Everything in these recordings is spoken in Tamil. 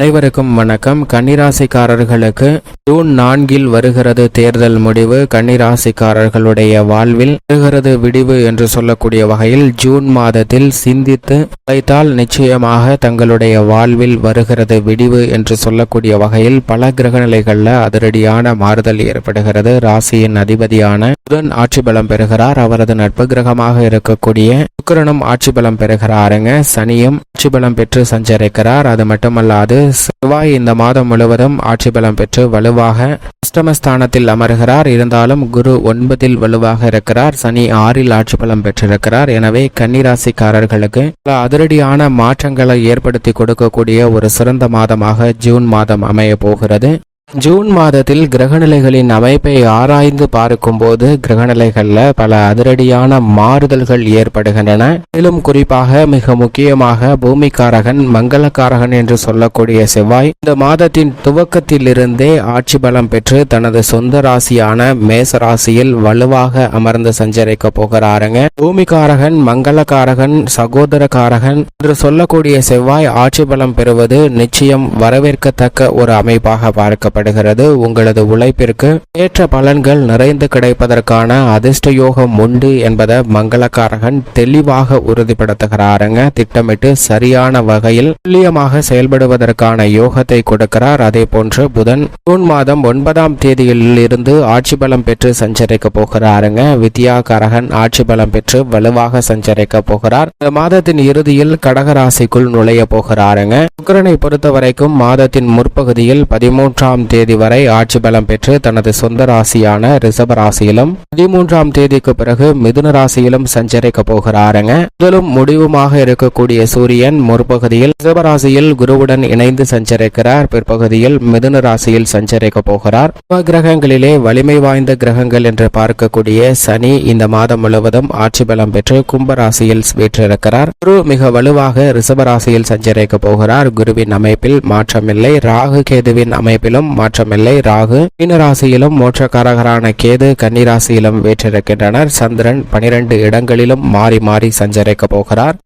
அனைவருக்கும் வணக்கம். கன்னிராசிக்காரர்களுக்கு ஜூன் நான்கில் வருகிறது தேர்தல் முடிவு. கன்னிராசிக்காரர்களுடைய வாழ்வில் வருகிறது விடிவு என்று சொல்லக்கூடிய வகையில் ஜூன் மாதத்தில் சிந்தித்து உழைத்தால் நிச்சயமாக தங்களுடைய வாழ்வில் வருகிறது விடிவு என்று சொல்லக்கூடிய வகையில் பல கிரகநிலைகளில் அதிரடியான மாறுதல் ஏற்படுகிறது. ராசியின் அதிபதியான புதன் ஆட்சி பலம் பெறுகிறார். அவரது நட்பு கிரகமாக இருக்கக்கூடிய சுக்கிரனும் ஆட்சி பலம் பெறுகிறாருங்க. சனியும் ஆட்சி பலம் பெற்று சஞ்சரிக்கிறார். அது மட்டுமல்லாது செவ்வாய் இந்த மாதம் முழுவதும் ஆட்சி பலம் பெற்று வலுவாக அஷ்டமஸ்தானத்தில் அமர்கிறார். இருந்தாலும் குரு ஒன்பதில் வலுவாக இருக்கிறார். சனி ஆறில் ஆட்சி பலம் பெற்றிருக்கிறார். எனவே கன்னிராசிக்காரர்களுக்கு பல அதிரடியான மாற்றங்களை ஏற்படுத்தி கொடுக்கக்கூடிய ஒரு சிறந்த மாதமாக ஜூன் மாதம் அமைய போகிறது. ஜூன் மாதத்தில் கிரகநிலைகளின் அமைப்பை ஆராய்ந்து பார்க்கும்போது கிரகநிலைகளில் பல அதிரடியான மாறுதல்கள் ஏற்படுகின்றன. மேலும் குறிப்பாக மிக முக்கியமாக பூமிக்காரகன் மங்களக்காரகன் என்று சொல்லக்கூடிய செவ்வாய் இந்த மாதத்தின் துவக்கத்திலிருந்தே ஆட்சி பலம் பெற்று தனது சொந்த ராசியான மேச ராசியில் வலுவாக அமர்ந்து சஞ்சரிக்க போகிறாருங்க. பூமிக்காரகன் மங்களக்காரகன் சகோதரக்காரகன் என்று சொல்லக்கூடிய செவ்வாய் ஆட்சி பலம் பெறுவது நிச்சயம் வரவேற்கத்தக்க ஒரு அமைப்பாக பார்க்கப்படுகிறது உங்களது உழைப்பிற்கு ஏற்ற பலன்கள் நிறைந்து கிடைப்பதற்கான அதிர்ஷ்ட யோகம் உண்டு என்பதை மங்களக்காரகன் தெளிவாக உறுதிப்படுத்துகிறாருங்க. திட்டமிட்டு சரியான வகையில் துல்லியமாக செயல்படுவதற்கான யோகத்தை கொடுக்கிறார். அதே போன்று புதன் ஜூன் மாதம் ஒன்பதாம் தேதியில் இருந்து ஆட்சி பலம் பெற்று சஞ்சரிக்க போகிறாருங்க. வித்யாகாரகன் ஆட்சி பலம் பெற்று வலுவாக சஞ்சரிக்க போகிறார். இந்த மாதத்தின் இறுதியில் கடகராசிக்குள் நுழைய போகிறாருங்க. சுக்கரனை பொறுத்த வரைக்கும் மாதத்தின் முற்பகுதியில் பதிமூன்றாம் தேதி வரை ஆட்சி பலம் பெற்று தனது சொந்த ராசியான ரிஷப ராசியிலும் பதிமூன்றாம் தேதிக்கு பிறகு மிதுன ராசியிலும் சஞ்சரிக்க போகிறாருங்க. முதலும் முடிவுமாக இருக்கக்கூடிய சூரியன் முற்பகுதியில் ரிஷப ராசியில் குருவுடன் இணைந்து சஞ்சரிக்கிறார். பிற்பகுதியில் மிதுன ராசியில் சஞ்சரிக்க போகிறார். கிரகங்களிலே வலிமை வாய்ந்த கிரகங்கள் என்று பார்க்கக்கூடிய சனி இந்த மாதம் முழுவதும் ஆட்சி பலம் பெற்று கும்பராசியில் வீற்றிருக்கிறார். குரு மிக வலுவாக ரிஷப ராசியில் சஞ்சரிக்க போகிறார். குருவின் அமைப்பில் மாற்றமில்லை. ராகு கேதுவின் அமைப்பிலும் மாற்றமில்லை. ராகு மீன ராசியிலும் மோட்சக்காரகரான கேது கன்னிராசியிலும் வீற்றிருக்கின்றனர். சந்திரன் பனிரெண்டு இடங்களிலும் மாறி மாறி சஞ்சரிக்க போகிறார்.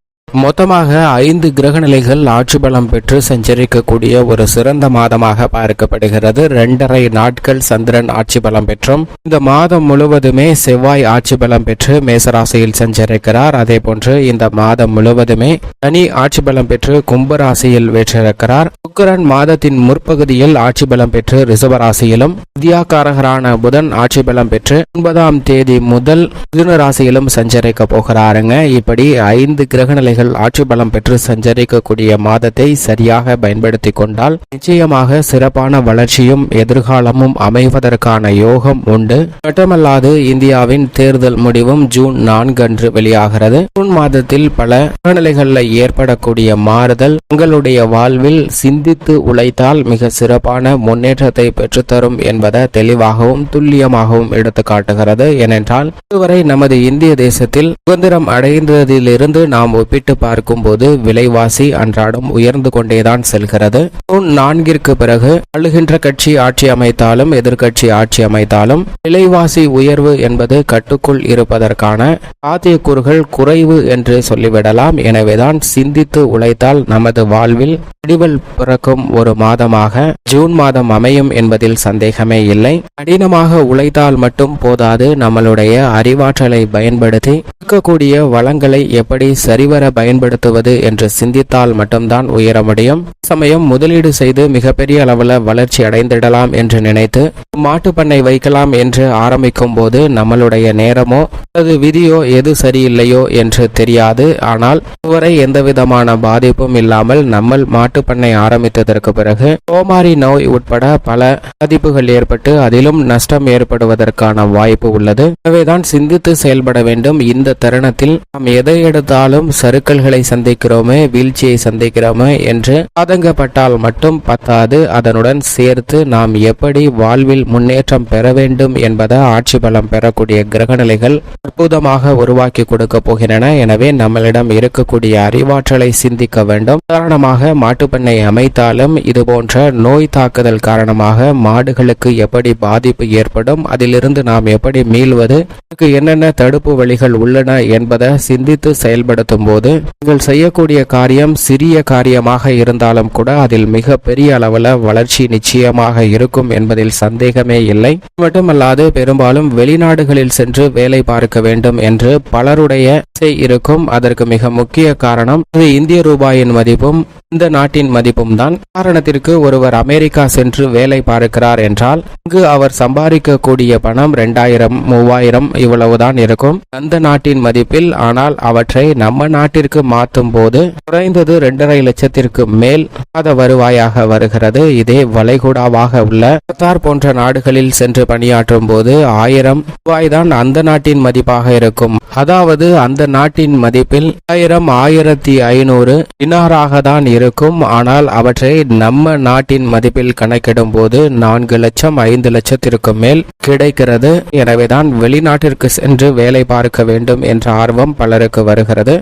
மொத்தமாக ஐந்து கிரகநிலைகள் ஆட்சி பலம் பெற்று சஞ்சரிக்கக்கூடிய ஒரு சிறந்த மாதமாக பார்க்கப்படுகிறது. இரண்டரை நாட்கள் சந்திரன் ஆட்சி பலம் பெற்றும் இந்த மாதம் முழுவதுமே செவ்வாய் ஆட்சி பலம் பெற்று மேசராசியில் சஞ்சரிக்கிறார். அதே போன்று இந்த மாதம் முழுவதுமே சனி ஆட்சி பலம் பெற்று கும்பராசியில் வெற்றிருக்கிறார். சுக்கரன் மாதத்தின் முற்பகுதியில் ஆட்சி பலம் பெற்று ரிசவராசியிலும் வித்யாகாரகரான புதன் ஆட்சி பலம் பெற்று ஒன்பதாம் தேதி முதல் மிதுன ராசியிலும் சஞ்சரிக்க போகிறாருங்க. இப்படி ஐந்து கிரகநிலைகள் ஆட்சி பலம் பெற்று சஞ்சரிக்கக்கூடிய மாதத்தை சரியாக பயன்படுத்தி கொண்டால் நிச்சயமாக சிறப்பான வளர்ச்சியும் எதிர்காலமும் அமைவதற்கான யோகம் உண்டு. மட்டுமல்லாது இந்தியாவின் தேர்தல் முடிவும் ஜூன் நான்கு அன்று வெளியாகிறது. ஜூன் மாதத்தில் பல சூழ்நிலைகளில் ஏற்படக்கூடிய மாறுதல் உங்களுடைய வாழ்வில் சிந்தித்து உழைத்தால் மிக சிறப்பான முன்னேற்றத்தை பெற்றுத்தரும் என்பதை தெளிவாகவும் துல்லியமாகவும் எடுத்து காட்டுகிறது. ஏனென்றால் இதுவரை நமது இந்திய தேசத்தில் சுதந்திரம் அடைந்ததிலிருந்து நாம் ஒப்பிட்டு பார்க்கும்போது விலைவாசி அன்றாடம் உயர்ந்து கொண்டேதான் செல்கிறது. ஜூன் நான்கிற்கு பிறகு ஆளுகின்ற கட்சி ஆட்சி அமைத்தாலும் எதிர்கட்சி ஆட்சி அமைத்தாலும் விலைவாசி உயர்வு என்பது கட்டுக்குள் இருப்பதற்கான சாத்தியக்கூறுகள் குறைவு என்று சொல்லிவிடலாம். எனவேதான் சிந்தித்து உழைத்தால் நமது வாழ்வில் அடிவல் பிறக்கும் ஒரு மாதமாக ஜூன் மாதம் அமையும் என்பதில் சந்தேகமே இல்லை. கடினமாக உழைத்தால் மட்டும் போதாது. நம்மளுடைய அறிவாற்றலை பயன்படுத்தி இருக்கக்கூடிய வளங்களை எப்படி சரிவர பயன்படுத்துவது என்று சிந்தித்தால் மட்டும்தான் உயர முடியும் சமயம் முதலீடு செய்து மிகப்பெரிய அளவில் வளர்ச்சி அடைந்திடலாம் என்று நினைத்து மாட்டு பண்ணை வைக்கலாம் என்று ஆரம்பிக்கும் போது நம்மளுடைய நேரமோ அல்லது விதியோ எது சரியில்லையோ என்று தெரியாது. ஆனால் இதுவரை எந்த விதமான பாதிப்பும் இல்லாமல் நம்ம மாட்டு பண்ணை ஆரம்பித்ததற்கு பிறகு கோமாரி நோய் உட்பட பல பாதிப்புகள் ஏற்பட்டு அதிலும் நஷ்டம் ஏற்படுவதற்கான வாய்ப்பு உள்ளது. எனவேதான் சிந்தித்து செயல்பட வேண்டும். இந்த தருணத்தில் நாம் எதை எடுத்தாலும் சறுக்கல்களை சந்திக்கிறோமே வீழ்ச்சியை சந்திக்கிறோமே என்று ஆதங்கப்பட்டால் மட்டும் பத்தாது. அதனுடன் சேர்த்து நாம் எப்படி வாழ்வில் முன்னேற்றம் பெற வேண்டும் என்பதை ஆட்சி பலம் பெறக்கூடிய கிரகநிலைகள் அற்புதமாக உருவாக்கி கொடுக்க போகின்றன. எனவே நம்மளிடம் இருக்கக்கூடிய அறிவாற்றலை சிந்திக்க வேண்டும். உதாரணமாக மாட்டுப்பண்ணை அமைத்தாலும் இது போன்ற நோய் தாக்குதல் காரணமாக மாடுகளுக்கு எப்படி பாதிப்பு ஏற்படும் அதிலிருந்து நாம் எப்படி மீள்வது என்னென்ன தடுப்பு வழிகள் உள்ளன என்பதை சிந்தித்து செயல்படுத்தும் போது நீங்கள் செய்யக்கூடிய காரியம் சிறிய காரியமாக இருந்தாலும் கூட அதில் மிக பெரிய அளவில் வளர்ச்சி நிச்சயமாக இருக்கும் என்பதில் சந்தேகமே இல்லை. மட்டுமல்லாது பெரும்பாலும் வெளிநாடுகளில் சென்று வேலை பார்க்க வேண்டும் என்று பலருடைய இருக்கும். அதற்கு மிக முக்கிய காரணம் இது இந்திய ரூபாயின் மதிப்பும் இந்த நாட்டின் மதிப்பும் தான். காரணத்திற்கு ஒருவர் அமெரிக்கா சென்று வேலை பார்க்கிறார் என்றால் இங்கு அவர் சம்பாதிக்கக்கூடிய பணம் ரெண்டாயிரம் மூவாயிரம் இவ்வளவுதான் இருக்கும். அந்த நாட்டின் மதிப்பில் ஆனால் அவற்றை நம்ம நாட்டில் நாட்டிற்கு மாற்றும் போது குறைந்தது இரண்டரை லட்சத்திற்கு மேல் மாத வருவாயாக வருகிறது. இதே வளைகுடாவாக உள்ள கத்தார் போன்ற நாடுகளில் சென்று பணியாற்றும் போது ஆயிரம் ரூபாய் தான் அந்த நாட்டின் மதிப்பாக இருக்கும். அதாவது அந்த நாட்டின் மதிப்பில் ஆயிரம் ஆயிரத்தி ஐநூறு டினாராக தான் இருக்கும். ஆனால் அவற்றை நம்ம நாட்டின் மதிப்பில் கணக்கிடும் போது நான்கு லட்சம் ஐந்து லட்சத்திற்கு மேல் கிடைக்கிறது. எனவேதான் வெளிநாட்டிற்கு சென்று வேலை பார்க்க வேண்டும் என்ற ஆர்வம் பலருக்கு வருகிறது.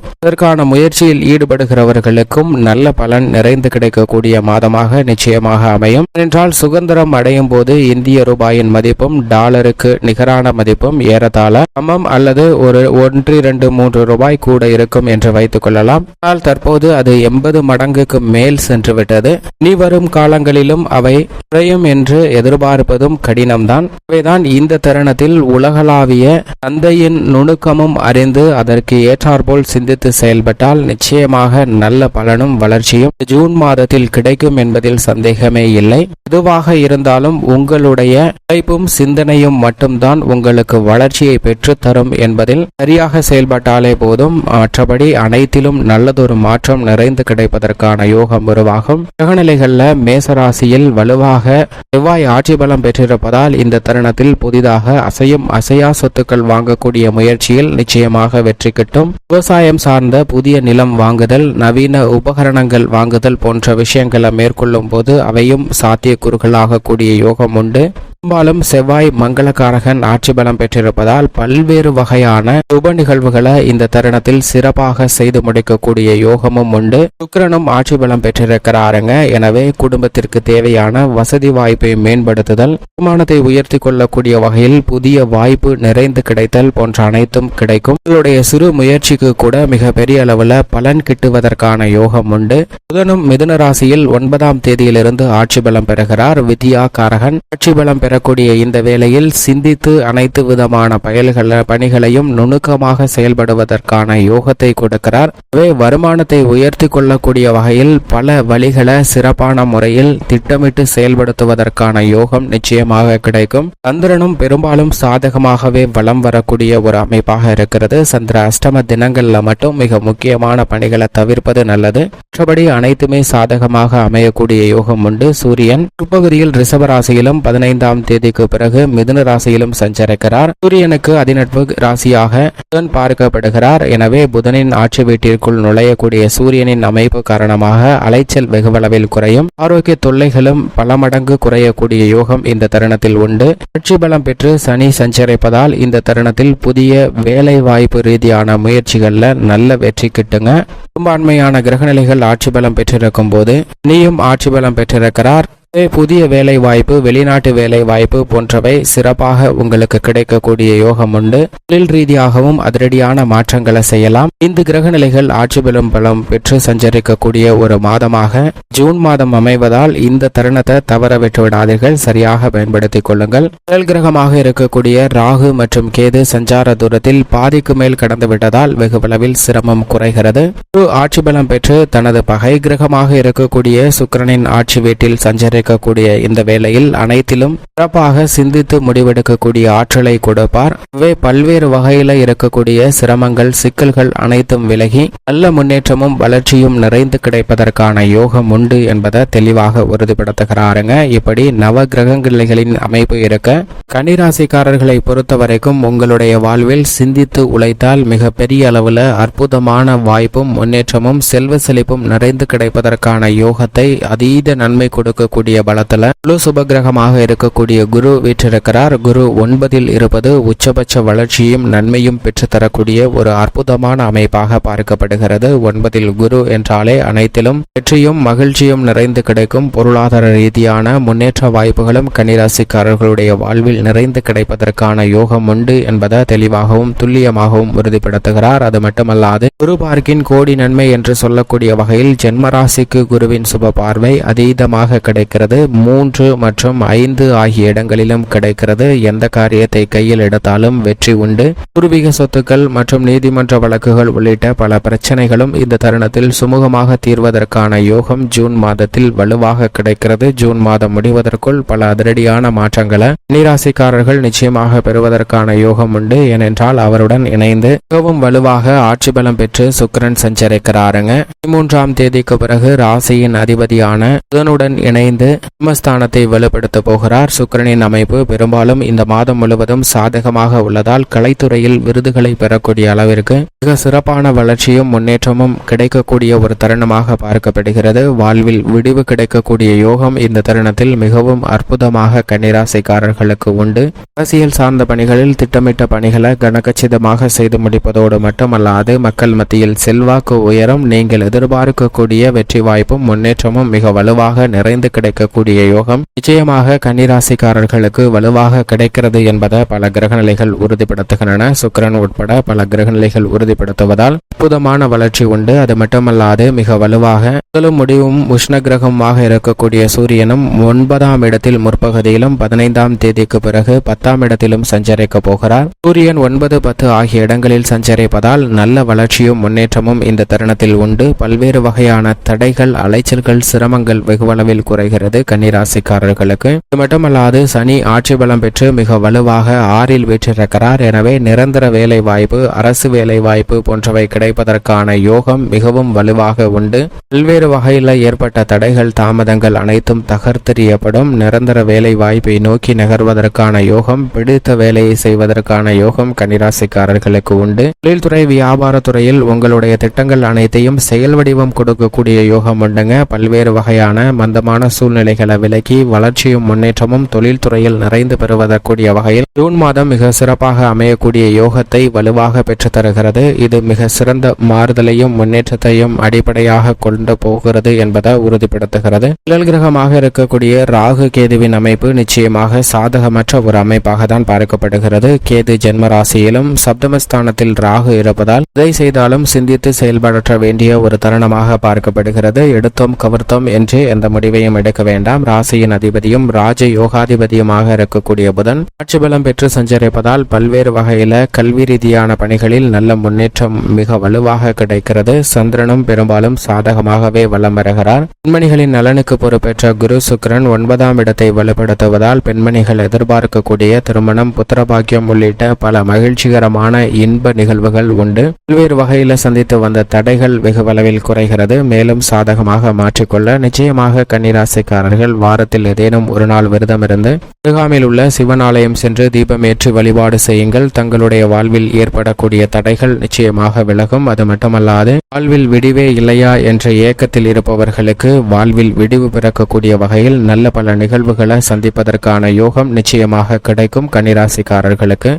இதற்கான முயற்சியில் ஈடுபடுகிறவர்களுக்கும் நல்ல பலன் நிறைந்து கிடைக்கக்கூடிய மாதமாக நிச்சயமாக அமையும். என்றால் சுதந்திரம் அடையும் போது இந்திய ரூபாயின் மதிப்பும் டாலருக்கு நிகரான மதிப்பும் ஏறத்தாழ சமம் அல்லது ஒரு ஒன்று இரண்டு மூன்று ரூபாய் கூட இருக்கும் என்று வைத்துக் கொள்ளலாம். ஆனால் தற்போது அது எண்பது மடங்குக்கு மேல் சென்றுவிட்டது. இனி வரும் காலங்களிலும் அவை குறையும் என்று எதிர்பார்ப்பதும் கடினம்தான். அவைதான் இந்த தருணத்தில் உலகளாவிய சந்தையின் நுணுக்கமும் அறிந்து அதற்கு ஏற்றாற்போல் சிந்தித்து செயல் செயல்பட்டால் நிச்சயமாக நல்ல பலனும் வளர்ச்சியும் ஜூன் மாதத்தில் கிடைக்கும் என்பதில் சந்தேகமே இல்லை. எதுவாக இருந்தாலும் உங்களுடைய உழைப்பும் சிந்தனையும் மட்டும்தான் உங்களுக்கு வளர்ச்சியை பெற்றுத்தரும் என்பதில் சரியாக செயல்பட்டாலே போதும். மற்றபடி அனைத்திலும் நல்லதொரு மாற்றம் நிறைந்து கிடைப்பதற்கான யோகம் உருவாகும். கிரகநிலைகள்ல மேசராசியில் வலுவாக செவ்வாய் ஆட்சி பலம் பெற்றிருப்பதால் இந்த தருணத்தில் புதிதாக அசையும் அசையா சொத்துக்கள் வாங்கக்கூடிய முயற்சியில் நிச்சயமாக வெற்றி கிட்டும். விவசாயம் சார்ந்த புதிய நிலம் வாங்குதல் நவீன உபகரணங்கள் வாங்குதல் போன்ற விஷயங்களை மேற்கொள்ளும் போது அவையும் சாத்தியக்கூறுகளாக கூடிய யோகம் உண்டு. பெரும்பாலும் செவ்வாய் மங்களகாரகன் ஆட்சி பலம் பெற்றிருப்பதால் பல்வேறு வகையான சுப நிகழ்வுகளை இந்த தருணத்தில் சிறப்பாக செய்து முடிக்கக்கூடிய யோகமும் உண்டு. சுக்கரனும் ஆட்சி பலம் பெற்றிருக்கிறாருங்க. எனவே குடும்பத்திற்கு தேவையான வசதி வாய்ப்பை மேம்படுத்துதல் வருமானத்தை உயர்த்தி கொள்ளக்கூடிய வகையில் புதிய வாய்ப்பு நிறைந்து கிடைத்தல் போன்ற அனைத்தும் கிடைக்கும். உங்களுடைய சிறு முயற்சிக்கு கூட மிக பெரிய அளவுல பலன் கிட்டுவதற்கான யோகம் உண்டு. புதனும் மிதுன ராசியில் ஒன்பதாம் தேதியிலிருந்து ஆட்சி பலம் பெறுகிறார். வித்யா காரகன் ஆட்சி பலம் பெற பெறக்கூடிய இந்த வேளையில் சிந்தித்து அனைத்து விதமான பயல்கள பணிகளையும் நுணுக்கமாக செயல்படுவதற்கான யோகத்தை கொடுக்கிறார். எனவே வருமானத்தை உயர்த்தி கொள்ளக்கூடிய வகையில் பல வழிகளை சிறப்பான முறையில் திட்டமிட்டு செயல்படுத்துவதற்கான யோகம் நிச்சயமாக கிடைக்கும். சந்திரனும் பெரும்பாலும் சாதகமாகவே வலம் வரக்கூடிய ஒரு அமைப்பாக இருக்கிறது. சந்திர அஷ்டம தினங்கள்ல மட்டும் மிக முக்கியமான பணிகளை தவிர்ப்பது நல்லது. மற்றபடி அனைத்துமே சாதகமாக அமையக்கூடிய யோகம் உண்டு. சூரியன் பிற்பகுதியில் ரிஷபராசியிலும் பதினைந்தாம் தேதிக்கு பிறகு மிதுன ராசியிலும் சஞ்சரிக்கிறார். சூரியனுக்கு அதிநட்பு ராசியாக புதன் பார்க்கப்படுகிறார். எனவே புதனின் ஆட்சி வீட்டிற்குள் நுழையக்கூடிய சூரியனின் அமைப்பு காரணமாக அலைச்சல் வெகுவளவில் குறையும். ஆரோக்கிய தொல்லைகளும் பல மடங்கு குறையக்கூடிய யோகம் இந்த தருணத்தில் உண்டு. ஆட்சி பலம் பெற்று சனி சஞ்சரிப்பதால் இந்த தருணத்தில் புதிய வேலை வாய்ப்பு ரீதியான முயற்சிகள்ல நல்ல வெற்றி கிட்டுங்க. பெரும்பான்மையான கிரகநிலைகள் ஆட்சி பலம் பெற்றிருக்கும் போது நீயும் ஆட்சி பலம் பெற்றிருக்கிறார். புதிய வேலை வாய்ப்பு வெளிநாட்டு வேலை வாய்ப்பு போன்றவை சிறப்பாக உங்களுக்கு கிடைக்கக்கூடிய யோகம் உண்டு. தொழில் ரீதியாகவும் அதிரடியான மாற்றங்களை செய்யலாம். இந்த கிரக நிலைகள் ஆட்சி பலம் பலம் பெற்று சஞ்சரிக்கக்கூடிய ஒரு மாதமாக ஜூன் மாதம் அமைவதால் இந்த தருணத்தை தவற விட்டு விடாதீர்கள். சரியாக பயன்படுத்திக் கொள்ளுங்கள். முதல் கிரகமாக இருக்கக்கூடிய ராகு மற்றும் கேது சஞ்சார தூரத்தில் பாதிக்கு மேல் கடந்து விட்டதால் வெகுவளவில் சிரமம் குறைகிறது. குரு ஆட்சி பலம் பெற்று தனது பகை கிரகமாக இருக்கக்கூடிய சுக்கிரனின் ஆட்சி வீட்டில் சஞ்சரி இருக்கக்கூடிய இந்த வேளையில் அனைத்திலும் சிறப்பாக சிந்தித்து முடிவெடுக்கக்கூடிய ஆற்றலை கொடுப்பார். இவை பல்வேறு வகையில இருக்கக்கூடிய சிரமங்கள் சிக்கல்கள் அனைத்தும் விலகி நல்ல முன்னேற்றமும் வளர்ச்சியும் நிறைந்து கிடைப்பதற்கான யோகம் உண்டு என்பதை தெளிவாக உறுதிப்படுத்துகிறாருங்க. இப்படி நவ கிரகங்களின் அமைப்பு இருக்க கன்னிராசிக்காரர்களை பொறுத்த வரைக்கும் உங்களுடைய வாழ்வில் சிந்தித்து உழைத்தால் மிகப்பெரிய அளவுல அற்புதமான வாய்ப்பும் முன்னேற்றமும் செல்வ செழிப்பும் நிறைந்து கிடைப்பதற்கான யோகத்தை அதீத நன்மை கொடுக்கக்கூடிய இருக்கக்கூடிய பலத்துல முழு சுபகிரகமாக இருக்கக்கூடிய குரு வீற்றிருக்கிறார். குரு ஒன்பதில் இருப்பது உச்சபட்ச வளர்ச்சியும் நன்மையும் பெற்றுத்தரக்கூடிய ஒரு அற்புதமான அமைப்பாக பார்க்கப்படுகிறது. ஒன்பதில் குரு என்றாலே அனைத்திலும் வெற்றியும் மகிழ்ச்சியும் நிறைந்து கிடைக்கும். பொருளாதார ரீதியான முன்னேற்ற வாய்ப்புகளும் கன்னிராசிக்காரர்களுடைய வாழ்வில் நிறைந்து கிடைப்பதற்கான யோகம் உண்டு என்பதை தெளிவாகவும் துல்லியமாகவும் உறுதிப்படுத்துகிறார். அது மட்டுமல்லாது குரு பார்க்கின் கோடி நன்மை என்று சொல்லக்கூடிய வகையில் ஜென்மராசிக்கு குருவின் சுப பார்வை அதீதமாக கிடைக்கிறது. மூன்று மற்றும் ஐந்து ஆகிய இடங்களிலும் கிடைக்கிறது. எந்த காரியத்தை கையில் எடுத்தாலும் வெற்றி உண்டு. பூர்வீக சொத்துக்கள் மற்றும் நீதிமன்ற வழக்குகள் உள்ளிட்ட பல பிரச்சனைகளும் இந்த தருணத்தில் சுமூகமாக தீர்வதற்கான யோகம் ஜூன் மாதத்தில் வலுவாக கிடைக்கிறது. ஜூன் மாதம் முடிவதற்குள் பல அதிரடியான மாற்றங்களை நீராசிக்காரர்கள் நிச்சயமாக பெறுவதற்கான யோகம் உண்டு. ஏனென்றால் அவருடன் இணைந்து மிகவும் வலுவாக ஆட்சி பலம் பெற்று சுக்கிரன் சஞ்சரிக்கிறாருங்க. பதிமூன்றாம் தேதிக்கு பிறகு ராசியின் அதிபதியான புதனுடன் இணைந்து பிரம்மஸ்தானத்தை வலுப்படுத்த போகிறார். சுக்கிரனின் அமைப்பு பெரும்பாலும் இந்த மாதம் முழுவதும் சாதகமாக உள்ளதால் கலைத்துறையில் விருதுகளை பெறக்கூடிய அளவிற்கு மிக சிறப்பான வளர்ச்சியும் முன்னேற்றமும் கிடைக்கக்கூடிய ஒரு தருணமாக பார்க்கப்படுகிறது. வாழ்வில் விடிவு கிடைக்கக்கூடிய யோகம் இந்த தருணத்தில் மிகவும் அற்புதமாக கன்னிராசிக்காரர்களுக்கு உண்டு. அரசியல் சார்ந்த பணிகளில் திட்டமிட்ட பணிகளை கனகச்சிதமாக செய்து முடிப்பதோடு மட்டுமல்லாது மக்கள் மத்தியில் செல்வாக்கு உயரும் நீங்கள் எதிர்பார்க்கக்கூடிய வெற்றி வாய்ப்பும் முன்னேற்றமும் மிக வலுவாக நிறைந்து கிடைக்கக்கூடிய யோகம் நிச்சயமாக கன்னிராசிக்காரர்களுக்கு வலுவாக கிடைக்கிறது என்பதை பல கிரகநிலைகள் உறுதிப்படுத்துகின்றன. சுக்கிரன் உட்பட பல கிரகநிலைகள் உறுதிப்படுத்துவதால் அற்புதமான வளர்ச்சி உண்டு. அது மட்டுமல்லாது மிக வலுவாக முதலும் முடிவும் உஷ்ண கிரகமாக இருக்கக்கூடிய சூரியனும் ஒன்பதாம் இடத்தில் முற்பகுதியிலும் பதினைந்தாம் தேதிக்கு பிறகு பத்தாம் இடத்திலும் சஞ்சரிக்க போகிறார். சூரியன் ஒன்பது பத்து ஆகிய இடங்களில் சஞ்சரிப்பதால் நல்ல வளர்ச்சியும் முன்னேற்றமும் இந்த தருணத்தில் உண்டு. பல்வேறு வகையான தடைகள் அலைச்சல்கள் சிரமங்கள் வெகுவளவில் குறைகிறது. கன்னிராசிக்காரர்களுக்கு. இது மட்டுமல்லாது சனி ஆட்சி பலம் பெற்று மிக வலுவாக ஆறில் வீற்றிருக்கிறார். எனவே நிரந்தர வேலை வாய்ப்பு அரசு வேலை வாய்ப்பு போன்றவை கிடைப்பதற்கான யோகம் மிகவும் வலுவாக உண்டு. பல்வேறு வகையில் ஏற்பட்ட தடைகள் தாமதங்கள் அனைத்தும் தகர்த்தெறியப்படும். நிரந்தர வேலை வாய்ப்பை நோக்கி நகர்வதற்கான யோகம் பிடித்த வேலையை செய்வதற்கான யோகம் கன்னிராசிக்காரர்களுக்கு உண்டு. தொழில்துறை வியாபாரத்துறையில் உங்களுடைய திட்டங்கள் அனைத்தையும் செயல் வடிவம் கொடுக்கக்கூடிய யோகம் உண்டுங்க. பல்வேறு வகையான மந்தமான சூழ்நிலைகளை விலக்கி வளர்ச்சியும் முன்னேற்றமும் தொழில்துறையில் நிறைந்து பெறுவதற்குரிய வகையில் ஜூன் மாதம் மிக சிறப்பாக அமையக்கூடிய யோகத்தை வலுவாக பெற்றுத் தருகிறது இது மிக சிறந்த மாறுதலையும் முன்னேற்றத்தையும் அடிப்படையாக கொண்டு போகிறது என்பதை உறுதிப்படுத்துகிறது. நிழல் கிரகமாக இருக்கக்கூடிய ராகு கேதுவின் அமைப்பு நிச்சயமாக சாதகமற்ற ஒரு அமைப்பாக தான் பார்க்கப்படுகிறது. கேது ஜென்ம ராசியிலும் சப்தமஸ்தானத்தில் ராகு இருப்பதால் எதை செய்தாலும் சிந்தித்து செயல்பட வேண்டிய ஒரு தருணமாக பார்க்கப்படுகிறது. எடுத்தோம் கவர்த்தோம் என்று எந்த முடிவையும் எடுக்க வேண்டாம். ராசியின் அதிபதியும் ராஜ யோகாதிபதியுமாக இருக்கக்கூடிய புதன் ஆட்சி பலம் பெற்று சஞ்சரிப்பதால் பல்வேறு வகையில கல்வி ரீதியான பணிகளில் நல்ல முன்னேற்றம் மிக வலுவாக கிடைக்கிறது. சந்திரனும் பெரும்பாலும் சாதகமாகவே வலம் வருகிறார். பெண்மணிகளின் நலனுக்கு பொறுப்பேற்ற குரு சுக்கிரன் ஒன்பதாம் இடத்தை வலுப்படுத்துவதால் பெண்மணிகள் எதிர்பார்க்கக்கூடிய திருமணம் புத்திரபாக்கியம் உள்ளிட்ட பல மகிழ்ச்சிகரமான இன்ப நிகழ்வுகள் உண்டு. பல்வேறு வகையில சந்தித்து வந்த தடைகள் வெகு அளவில் குறைகிறது. மேலும் சாதகமாக மாற்றிக்கொள்ள நிச்சயமாக கன்னிராசிக்கு கன்னிராசிக்காரர்கள் வாரத்தில் ஏதேனும் ஒரு நாள் விரதம் இருந்து அருகாமையில் உள்ள சிவன் ஆலயம் சென்று தீபமேற்றி வழிபாடு செய்யுங்கள். தங்களுடைய வாழ்வில் ஏற்படக்கூடிய தடைகள் நிச்சயமாக விலகும். அது மட்டுமல்லாது வாழ்வில் விடிவே இல்லையா என்ற ஏக்கத்தில் இருப்பவர்களுக்கு வாழ்வில் விடிவு பிறக்கக்கூடிய வகையில் நல்ல பல நிகழ்வுகளை சந்திப்பதற்கான யோகம் நிச்சயமாக கிடைக்கும். கன்னிராசிக்காரர்களுக்கு